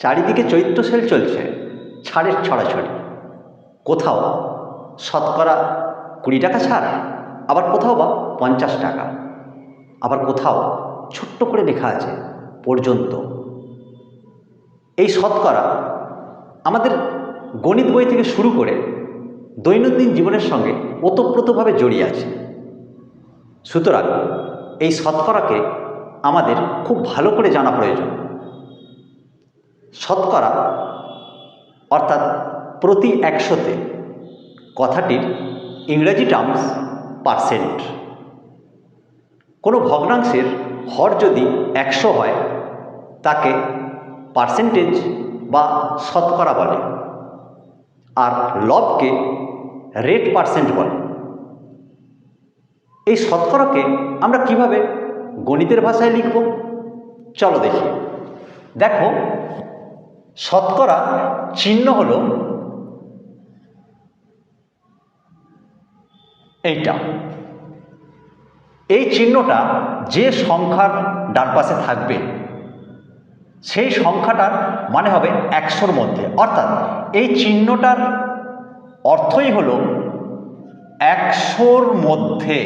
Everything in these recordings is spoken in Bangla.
চারিদিকে চৈত্র সেল চলছে, ছাড়ের ছড়াছড়ি। কোথাও শতকরা কুড়ি টাকা ছাড়, আবার কোথাও বা পঞ্চাশ টাকা। আবার কোথাও ছোট্ট করে লেখা আছে, পর্যন্ত। এই শতকরা আমাদের গণিত বই থেকে শুরু করে দৈনন্দিন জীবনের সঙ্গে ওতপ্রোতভাবে জড়িয়ে আছে। সুতরাং এই শতকরাকে আমাদের খুব ভালো করে জানা প্রয়োজন। শতকরা, অর্থাৎ প্রতি একশোতে কথাটির ইংরেজি টার্মস পার্সেন্ট কোনো ভগ্নাংশের হর যদি একশো হয়, তাকে পার্সেন্টেজ বা শতকরা বলে। আর লবকে রেট পার্সেন্ট বলে। এই শতকরাকে আমরা কীভাবে গণিতের ভাষায় লিখব? চলো দেখি। দেখো শতকরা চিহ্ন হল এইটা। এই চিহ্নটা যে সংখ্যার ডান পাশে থাকবে, সেই সংখ্যাটার মানে হবে একশোর মধ্যে। অর্থাৎ এই চিহ্নটার অর্থই হল একশোর মধ্যে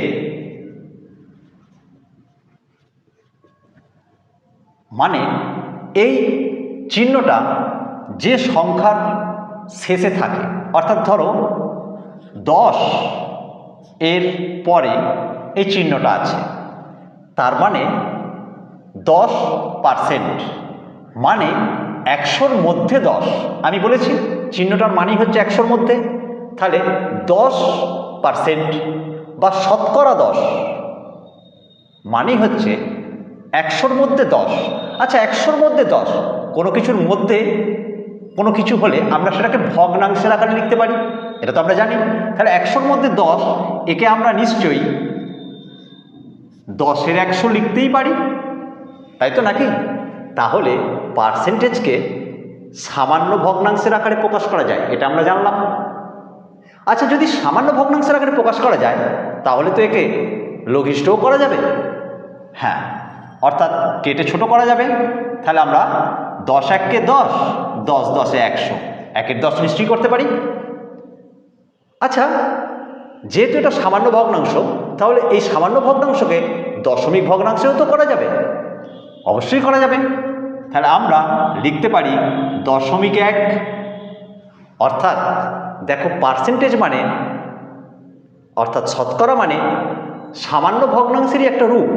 মানে এই চিহ্নটা যে সংখ্যার শেষে থাকে, অর্থাৎ ধরো দশ এর পরে এই চিহ্নটা আছে, তার মানে দশ পারসেন্ট মানে একশোর মধ্যে দশ। আমি বলেছি চিহ্নটার মানেই হচ্ছে একশোর মধ্যে, তাহলে দশ পারসেন্ট বা শতকরা দশ মানেই হচ্ছে একশোর মধ্যে দশ। আচ্ছা একশোর মধ্যে দশ কোনো কিছুর মধ্যে কোনো কিছু হলে আমরা সেটাকে ভগ্নাংশের আকারে লিখতে পারি। এটা তো আমরা জানি। তাহলে একশোর মধ্যে দশ, একে আমরা নিশ্চয়ই দশের একশো লিখতেই পারি। তাই তো নাকি? তাহলে পার্সেন্টেজকে সামান্য ভগ্নাংশের আকারে প্রকাশ করা যায়, এটা আমরা জানলাম। আচ্ছা যদি সামান্য ভগ্নাংশের আকারে প্রকাশ করা যায়, তাহলে তো একে লঘিষ্ঠও করা যাবে। হ্যাঁ অর্থাৎ কেটে ছোট করা যাবে। তাহলে আমরা দশ এককে দশ দশ দশে একশো। একের দশ নিশ্চয়ই করতে পারি? আচ্ছা যেহেতু এটা সামান্য ভগ্নাংশ, তাহলে এই সামান্য ভগ্নাংশকে দশমিক ভগ্নাংশেও তো করা যাবে। অবশ্যই করা যাবে। তাহলে আমরা লিখতে পারি দশমিক এক। অর্থাৎ, দেখো পার্সেন্টেজ মানে অর্থাৎ শতকরা মানে সামান্য ভগ্নাংশেরই একটা রূপ।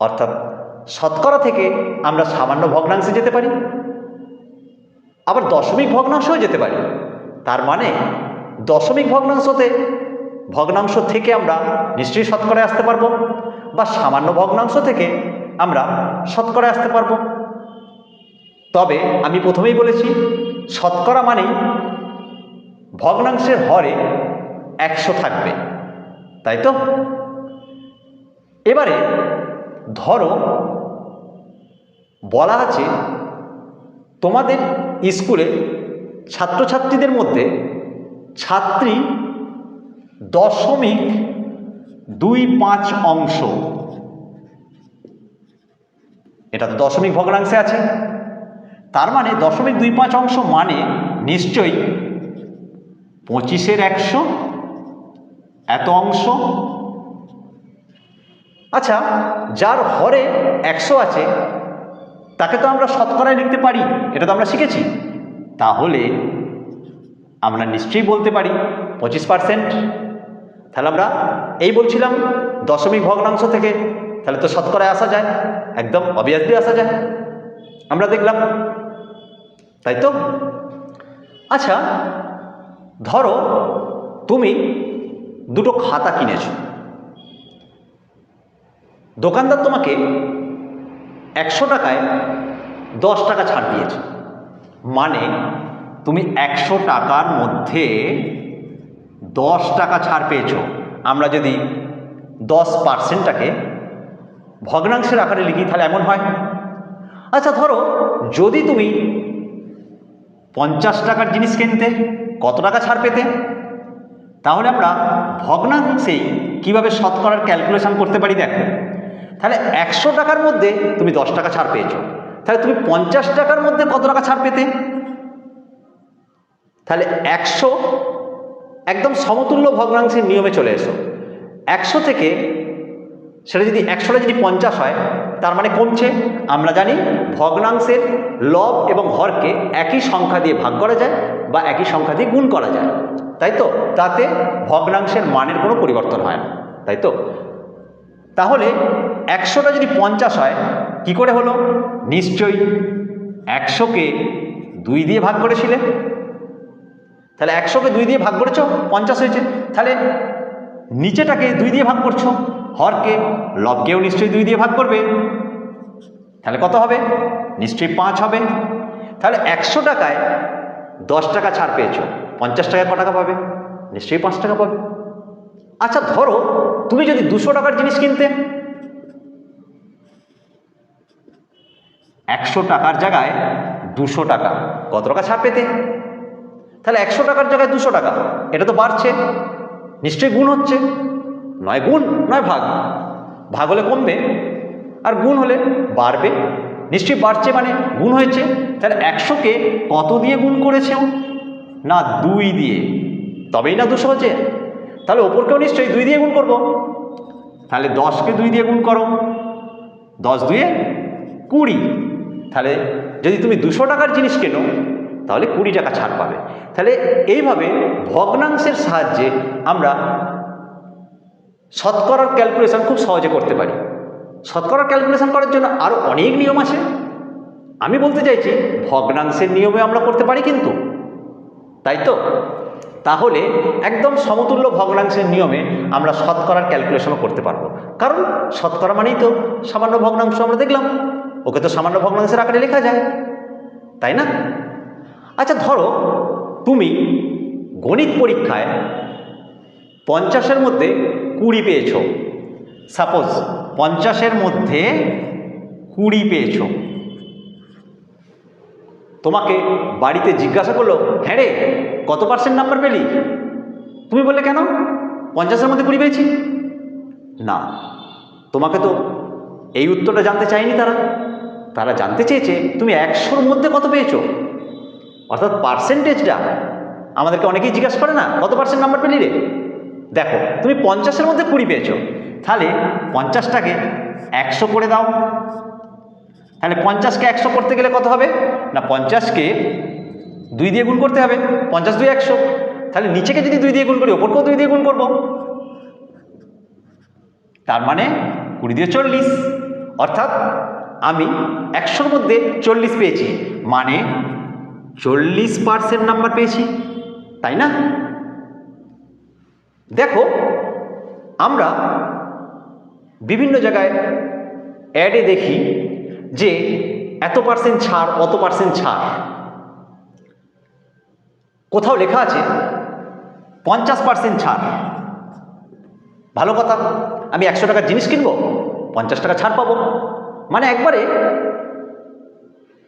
অর্থাৎ শতকরা থেকে আমরা সামান্য ভগ্নাংশে যেতে পারি। আবার দশমিক ভগ্নাংশেও যেতে পারি। তার মানে দশমিক ভগ্নাংশতে ভগ্নাংশ থেকে আমরা নিশ্চয়ই শতকরায় আসতে পারব বা সামান্য ভগ্নাংশ থেকে আমরা শতকরায় আসতে পারব। তবে আমি প্রথমেই বলেছি, শতকরা মানেই ভগ্নাংশের হরে একশো থাকবে। তাই তো? এবারে ধরো, বলা আছে তোমাদের স্কুলে ছাত্রছাত্রীদের মধ্যে ছাত্রী দশমিক দুই পাঁচ অংশ। এটা তো দশমিক ভগ্নাংশে আছে। তার মানে দশমিক দুই পাঁচ অংশ মানে নিশ্চয়ই পঁচিশের একশো, এত অংশ আচ্ছা যার হরে একশো আছে, তাকে তো আমরা শতকরায় লিখতে পারি, এটা তো আমরা শিখেছি। তাহলে আমরা নিশ্চয়ই বলতে পারি পঁচিশ পার্সেন্ট। তাহলে আমরা এই বলছিলাম দশমিক ভগ্নাংশ থেকে, তাহলে তো শতকরায় আসা যায়, একদম অবভিয়াসলি আসা যায়। আমরা দেখলাম, তাই তো? আচ্ছা ধরো তুমি দুটো খাতা কিনেছো। দোকানদার তোমাকে একশো টাকায় দশ টাকা ছাড় দিয়েছে। মানে তুমি একশো টাকার মধ্যে দশ টাকা ছাড় পেয়েছ। আমরা যদি দশ পার্সেন্টটাকে ভগ্নাংশের আকারে লিখি, তাহলে এমন হয়। আচ্ছা ধরো যদি তুমি পঞ্চাশ টাকার জিনিস কিনতে কত টাকা ছাড় পেতে? তাহলে আমরা ভগ্নাংশেই কীভাবে শতকরার ক্যালকুলেশন করতে পারি দেখো। তাহলে একশো টাকার মধ্যে তুমি দশ টাকা ছাড় পেয়েছ। তাহলে তুমি পঞ্চাশ টাকার মধ্যে কত টাকা ছাড় পেতে? তাহলে একশো একদম সমতুল্য ভগ্নাংশের নিয়মে চলে এসো। একশো থেকে সেটা যদি একশোটা যদি পঞ্চাশ হয়, তার মানে কমছে। আমরা জানি ভগ্নাংশের লব এবং হরকে একই সংখ্যা দিয়ে ভাগ করা যায় বা একই সংখ্যা দিয়ে গুণ করা যায়। তাই তো? তাতে ভগ্নাংশের মানের কোনো পরিবর্তন হয় না। তাই তো? তাহলে একশোটা যদি পঞ্চাশ হয়, কি করে হলো? নিশ্চয়ই একশোকে দুই দিয়ে ভাগ করেছিলে। তাহলে একশোকে দুই দিয়ে ভাগ করেছ, পঞ্চাশ হয়েছে। তাহলে নিচেটাকে দুই দিয়ে ভাগ করছ, হরকে, লবকেও নিশ্চয়ই দুই দিয়ে ভাগ করবে। তাহলে কত হবে? নিশ্চয়ই পাঁচ হবে। তাহলে একশো টাকায় দশ টাকা ছাড় পেয়েছ, পঞ্চাশ টাকায় ক টাকা পাবে? নিশ্চয়ই পাঁচ টাকা পাবে। আচ্ছা ধরো তুমি যদি দুশো টাকার জিনিস কিনতে একশো টাকার জায়গায় দুশো টাকা। কত টাকা ছাড় পেতে? তাহলে একশো টাকার জায়গায় দুশো টাকা। এটা তো বাড়ছে। নিশ্চয়ই গুণ হচ্ছে। নয় গুণ, নয় ভাগ। ভাগ হলে কমবে। আর গুণ হলে বাড়বে। নিশ্চয়ই বাড়ছে মানে গুণ হয়েছে। তাহলে একশোকে কত দিয়ে গুণ করেছে না, দুই দিয়ে। তবেই না দুশো হচ্ছে। তাহলে ওপরকেও নিশ্চয়ই দুই দিয়ে গুণ করব। তাহলে দশকে দুই দিয়ে গুণ করো। দশ দুয়ে কুড়ি। তাহলে যদি তুমি দুশো টাকার জিনিস কেনো, তাহলে কুড়ি টাকা ছাড় পাবে। তাহলে এইভাবে ভগ্নাংশের সাহায্যে আমরা শতকরার ক্যালকুলেশন খুব সহজে করতে পারি। শতকরার ক্যালকুলেশন করার জন্য আরও অনেক নিয়ম আছে। আমি বলতে চাইছি, ভগ্নাংশের নিয়মে আমরা করতে পারি কিন্তু। তাই তো? তাহলে একদম সমতুল্য ভগ্নাংশের নিয়মে আমরা শতকরার ক্যালকুলেশনও করতে পারব। কারণ শতকরা মানেই তো সামান্য ভগ্নাংশ আমরা দেখলাম। ওকে তো সামান্য ভগ্নাংশের আকারে লেখা যায়, তাই না? আচ্ছা ধরো তুমি গণিত পরীক্ষায় পঞ্চাশের মধ্যে কুড়ি পেয়েছ। সাপোজ পঞ্চাশের মধ্যে কুড়ি পেয়েছ। তোমাকে বাড়িতে জিজ্ঞাসা করল হ্যাঁ রে, কত পার্সেন্ট নাম্বার পেলি? তুমি বললে, কেন? পঞ্চাশের মধ্যে কুড়ি পেয়েছি? না, তোমাকে তো এই উত্তরটা জানতে চায়নি তারা। তারা জানতে চেয়েছে, তুমি একশোর মধ্যে কত পেয়েছ? অর্থাৎ পার্সেন্টেজটা আমাদেরকে অনেকেই জিজ্ঞাসা করে না, কত পার্সেন্ট নাম্বার পেলি রে? দেখো, তুমি পঞ্চাশের মধ্যে কুড়ি পেয়েছ। তাহলে পঞ্চাশটাকে একশো করে দাও। তাহলে পঞ্চাশকে একশো করতে গেলে কত হবে? না, পঞ্চাশকে দুই দিয়ে গুণ করতে হবে। পঞ্চাশ দুই একশো। তাহলে নিচেকে যদি দুই দিয়ে গুণ করি, ওপরকেও দুই দিয়ে গুণ করব। তার মানে কুড়ি দিয়ে চল্লিশ। অর্থাৎ আমি একশোর মধ্যে চল্লিশ পেয়েছি। মানে চল্লিশ পার্সেন্ট নাম্বার পেয়েছি, তাই না? দেখো, আমরা বিভিন্ন জায়গায় অ্যাডে দেখি যে এত পার্সেন্ট ছাড়, অত পার্সেন্ট ছাড়। কোথাও লেখা আছে, পঞ্চাশ পার্সেন্ট ছাড়। ভালো কথা, আমি একশো টাকার জিনিস কিনবো, পঞ্চাশ টাকা ছাড় পাবো। মানে একবারে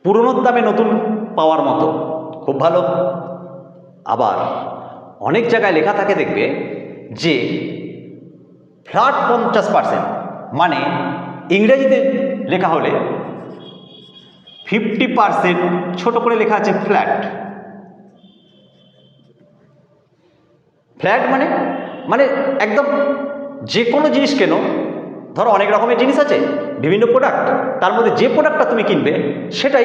পুরনোর দামে নতুন পাওয়ার মতো। খুব ভালো। আবার অনেক জায়গায় লেখা থাকে দেখবে যে ফ্ল্যাট পঞ্চাশ পার্সেন্ট মানে ইংরেজিতে লেখা হলে ফিফটি পার্সেন্ট ছোট করে লেখা আছে ফ্ল্যাট। ফ্ল্যাট মানে মানে একদম যে কোনো জিনিস কেন ধরো অনেক রকমের জিনিস আছে, বিভিন্ন প্রোডাক্ট তার মধ্যে যে প্রোডাক্টটা তুমি কিনবে, সেটাই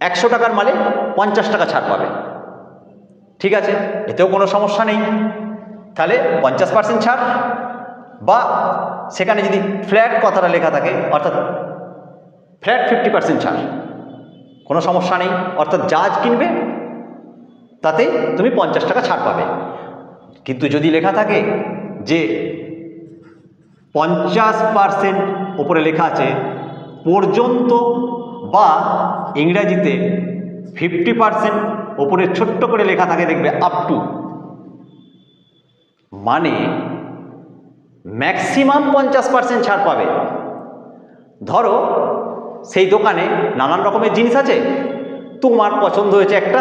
একশো টাকার মালে পঞ্চাশ টাকা ছাড় পাবে। ঠিক আছে? এতেও কোনো সমস্যা নেই। তাহলে পঞ্চাশ পার্সেন্ট ছাড়। বা সেখানে যদি ফ্ল্যাট কথাটা লেখা থাকে, অর্থাৎ ফ্ল্যাট ফিফটি পার্সেন্ট ছাড়। কোনো সমস্যা নেই। অর্থাৎ যা কিনবে, তাতে তুমি পঞ্চাশ টাকা ছাড় পাবে। কিন্তু যদি লেখা থাকে যে পঞ্চাশ পার্সেন্ট ওপরে লেখা আছে, পর্যন্ত বা ইংরাজিতে ফিফটি পার্সেন্ট ওপরে ছোট্ট করে লেখা থাকে দেখবে আপ টু মানে ম্যাক্সিমাম পঞ্চাশ পার্সেন্ট ছাড় পাবে। ধরো সেই দোকানে নানান রকমের জিনিস আছে, তোমার পছন্দ হয়েছে একটা,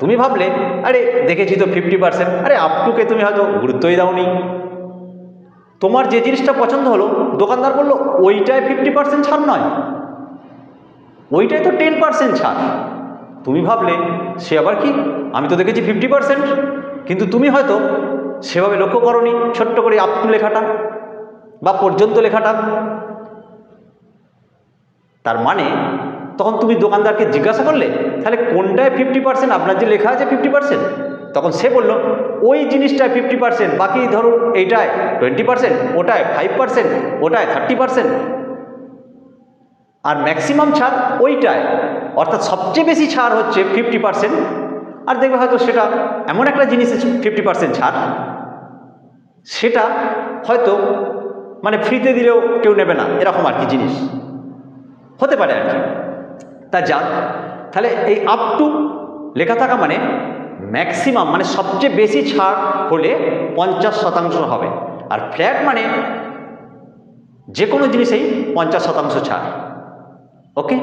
তুমি ভাবলে, আরে, দেখেছি তো ফিফটি পার্সেন্ট আরে আপ টুকে তুমি হয়তো গুরুত্বই দাওনি। তোমার যে জিনিসটা পছন্দ হলো, দোকানদার বলল, ওইটায় ফিফটি পার্সেন্ট ছাড় নয়। ওইটাই তো টেন পার্সেন্ট ছাড়। তুমি ভাবলে, সে আবার কি? আমি তো দেখেছি ফিফটি পার্সেন্ট কিন্তু তুমি হয়তো সেভাবে লক্ষ্য করনি, ছোট্ট করে আপ লেখাটা বা পর্যন্ত লেখাটা। তার মানে তখন তুমি দোকানদারকে জিজ্ঞাসা করলে, তাহলে কোনটায় ফিফটি পার্সেন্ট আপনার যে লেখা আছে ফিফটি পার্সেন্ট তখন সে বলল, ওই জিনিসটায় ফিফটি পার্সেন্ট বাকি ধরুন এইটায় টোয়েন্টি পার্সেন্ট ওটায় ফাইভ পার্সেন্ট ওটায় থার্টি পার্সেন্ট আর ম্যাক্সিমাম ছাড় ওইটায়। অর্থাৎ সবচেয়ে বেশি ছাড় হচ্ছে ফিফটি পার্সেন্ট আর দেখবে হয়তো সেটা এমন একটা জিনিসে ফিফটি পার্সেন্ট ছাড়। সেটা হয়তো মানে ফ্রিতে দিলেও কেউ নেবে না, এরকম আর কি জিনিস। হতে পারে আর কি। তা যাক তাহলে এই আপ টু লেখা থাকা মানে ম্যাক্সিমাম মানে সবচেয়ে বেশি ছাড় হলে পঞ্চাশ শতাংশ হবে। আর ফ্ল্যাট মানে যে কোনো জিনিসেই পঞ্চাশ শতাংশ ছাড়। ওকে